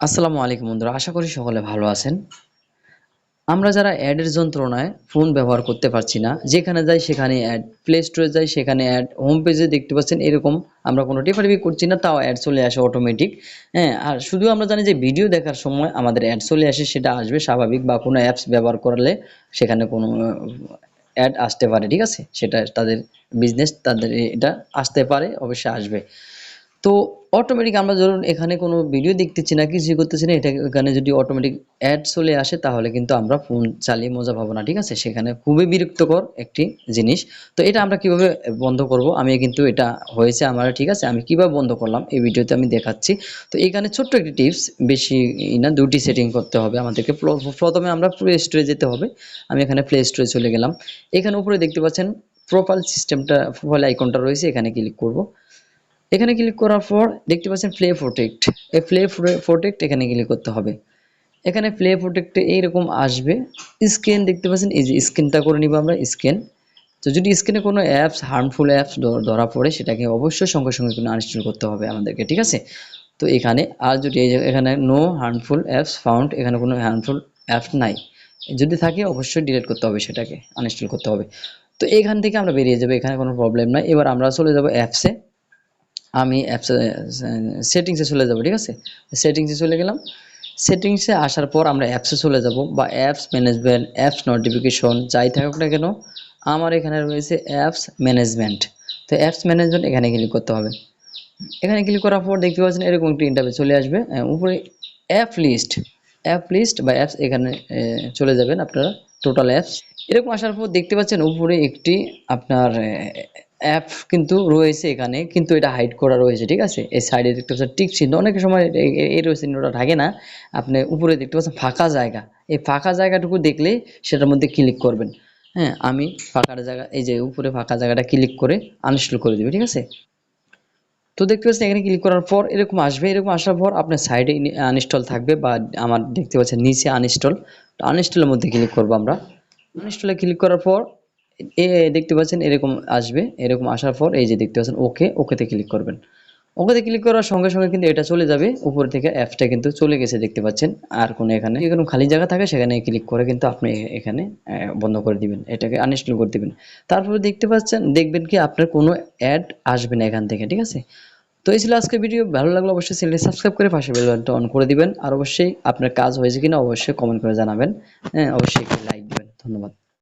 আসসালামু আলাইকুম বন্ধুরা, আশা করি সকলে ভালো আছেন। আমরা যারা অ্যাডের যন্ত্রণায় ফোন ব্যবহার করতে পারছি না, যেখানে যাই সেখানে অ্যাড প্লে স্টোরে যাই সেখানে অ্যাড হোম পেজে দেখতে পাচ্ছেন এরকম আমরা কোনো টিফারিফি করছি না, তাও অ্যাড চলে আসে অটোমেটিক হ্যাঁ আর শুধু আমরা জানি যে ভিডিও দেখার সময় আমাদের অ্যাড চলে আসে, সেটা আসবে স্বাভাবিক বা কোনো অ্যাপস ব্যবহার করলে সেখানে কোনো অ্যাড আসতে পারে, ঠিক আছে? সেটা তাদের বিজনেস তাদের এটা আসতে পারে, অবশ্যই আসবে। তো অটোমেটিক আমরা ধরুন এখানে কোনো ভিডিও দেখতেছি না কিছু করতেছি না, এটা এখানে যদি অটোমেটিক অ্যাড চলে আসে, তাহলে কিন্তু আমরা ফোন চালিয়ে মজা পাবো না, ঠিক আছে? সেখানে খুবই বিরক্তকর একটি জিনিস। তো এটা আমরা কীভাবে বন্ধ করব? আমি কিন্তু এটা হয়েছে আমার, ঠিক আছে? আমি কীভাবে বন্ধ করলাম? এই ভিডিওতে আমি দেখাচ্ছি। তো এখানে ছোট্ট একটি টিপস বেশি না, দুটি সেটিং করতে হবে আমাদেরকে। প্রথমে আমরা প্লে স্টোরে যেতে হবে। আমি এখানে প্লে স্টোরে চলে গেলাম। এখানে উপরে দেখতে পাচ্ছেন প্রোফাইল সিস্টেমটা প্রোফাইল আইকনটা রয়েছে, এখানে ক্লিক করব। এখানে ক্লিক করার পর দেখতে পাচ্ছেন প্লে প্রোটেক্ট এই প্লে প্রোটেক্ট এখানে ক্লিক করতে হবে। এখানে প্লে প্রোটেক্টে এইরকম আসবে। স্ক্যান দেখতে পাচ্ছেন, এই যে স্ক্যানটা করে নিব আমরা স্ক্যান তো যদি স্ক্রিনে কোনো অ্যাপস হার্মফুল অ্যাপস ধরা পড়ে, সেটাকে অবশ্যই সঙ্গে সঙ্গে কোনো আনইনস্টল করতে হবে আমাদেরকে, ঠিক আছে? তো এখানে আর যদি এই এখানে নো হার্মফুল অ্যাপস ফাউন্ড এখানে কোনো হার্মফুল অ্যাপস নাই। যদি থাকে, অবশ্যই ডিলিট করতে হবে সেটাকে আনইনস্টল করতে হবে। তো এখান থেকে আমরা বেরিয়ে যাব, এখানে কোনো প্রবলেম নাই। এবার আমরা চলে যাব অ্যাপসে আমি অ্যাপস সেটিংসে চলে যাব, ঠিক আছে? সেটিংসে চলে গেলাম। সেটিংসে আসার পর আমরা অ্যাপসে চলে যাব বা অ্যাপস ম্যানেজমেন্ট অ্যাপস নোটিফিকেশন যাই থাকুক না কেন, আমার এখানে রয়েছে অ্যাপস ম্যানেজমেন্ট তো অ্যাপস ম্যানেজমেন্ট এখানে ক্লিক করতে হবে। এখানে ক্লিক করার পর দেখতে পাচ্ছেন এরকম একটি ইন্টারভিউ চলে আসবে। উপরে অ্যাপ লিস্ট অ্যাপ লিস্ট বা অ্যাপস এখানে চলে যাবেন আপনারা টোটাল অ্যাপস এরকম আসার পর দেখতে পাচ্ছেন উপরে একটি আপনার অ্যাপ কিন্তু রয়েছে এখানে, কিন্তু এটা হাইড করা রয়েছে, ঠিক আছে? এই সাইডে দেখতে পাচ্ছেন টিক চিহ্ন, অনেক সময় এই রয়েছে চিহ্নটা থাকে না, আপনি উপরে দেখতে পাচ্ছেন ফাঁকা জায়গা, এই ফাঁকা জায়গাটুকু দেখলে সেটার মধ্যে ক্লিক করবেন। হ্যাঁ আমি ফাঁকা জায়গা, এই যে উপরে ফাঁকা জায়গাটা ক্লিক করে আনইনস্টল করে দেবে, ঠিক আছে? তো দেখতে পাচ্ছেন এখানে ক্লিক করার পর এরকম আসবে, এরকম আসার পর আপনার সাইডে আনইনস্টল থাকবে বা আমার দেখতে পাচ্ছেন নিচে আনইনস্টল আনইনস্টলের মধ্যে ক্লিক করব আমরা। আনইনস্টলে ক্লিক করার পর এ দেখতে পাচ্ছেন, এরকম আসবে, এরকম আসার পর এই যে দেখতে পাচ্ছেন, ওকে, ওকেতে ক্লিক করবেন। ওকেতে ক্লিক করার সঙ্গে সঙ্গে কিন্তু এটা চলে যাবে, উপর থেকে অ্যাপসটা কিন্তু চলে গেছে, দেখতে পাচ্ছেন, আর কোনো এখানে কোনো খালি জায়গা থাকে, সেখানে ক্লিক করে কিন্তু আপনি এখানে বন্ধ করে দিবেন, এটাকে আনইনস্টল করে দিবেন। তারপরে দেখতে পাচ্ছেন, দেখবেন কি আপনার কোনো অ্যাড আসবে না এখান থেকে, ঠিক আছে? তো এই ছিল আজকে ভিডিও ভালো লাগল অবশ্যই চ্যানেলটি সাবস্ক্রাইব করে পাশে বেল বাটনটা অন করে দিবেন, আর অবশ্যই আপনার কাজ হয়েছে কিনা অবশ্যই কমেন্ট করে জানাবেন হ্যাঁ অবশ্যই লাইক দিবেন, ধন্যবাদ।